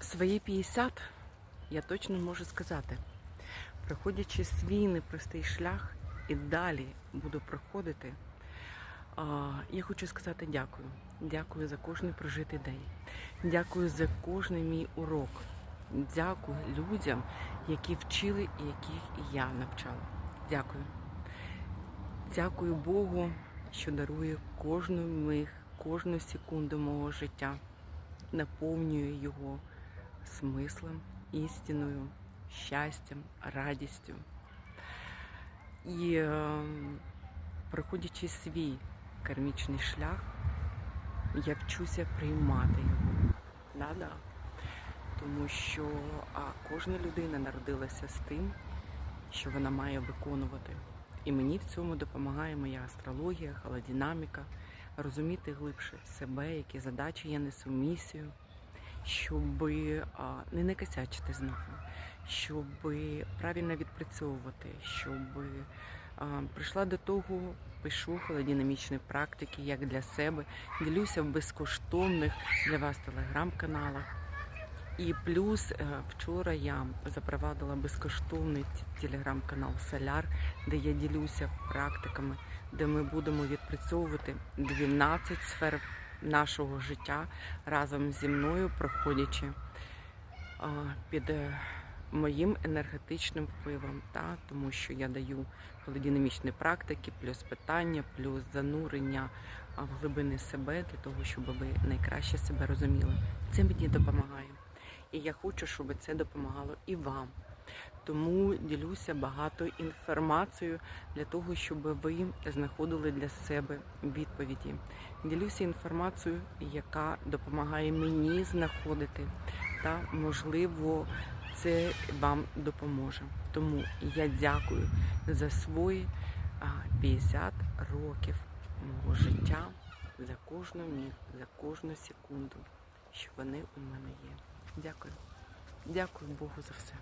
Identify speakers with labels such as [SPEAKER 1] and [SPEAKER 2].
[SPEAKER 1] Свої 50 я точно можу сказати, проходячи свій непростий шлях і далі буду проходити, я хочу сказати дякую. Дякую за кожний прожитий день. Дякую за кожний мій урок. Дякую людям, які вчили і яких я навчала. Дякую. Дякую Богу, що дарує кожну миг, кожну секунду мого життя, наповнює його смислом, істиною, щастям, радістю. І проходячи свій кармічний шлях, я вчуся приймати його. Да-да. Тому що кожна людина народилася з тим, що вона має виконувати. І мені в цьому допомагає моя астрологія, холодинаміка, розуміти глибше себе, які задачі я несу місію, щоб не накосячити знову, щоб правильно відпрацьовувати, щоб прийшла до того, пишу холодинамічні практики як для себе, ділюся в безкоштовних для вас телеграм-каналах. І плюс е, вчора я запровадила безкоштовний телеграм-канал Соляр, де я ділюся практиками, де ми будемо відпрацьовувати 12 сфер нашого життя разом зі мною, проходячи під е, моїм енергетичним впливом, та, тому що я даю холодинамічні практики, плюс питання, плюс занурення в глибини себе для того, щоб ви найкраще себе розуміли. Це мені допомагає. І я хочу, щоб це допомагало і вам. Тому ділюся багато інформацією для того, щоб ви знаходили для себе відповіді. Ділюся інформацією, яка допомагає мені знаходити, та можливо це вам допоможе. Тому я дякую за свої 50 років мого життя, за кожну міг, за кожну секунду, що вони у мене є. Дякую. Дякую Богу за все.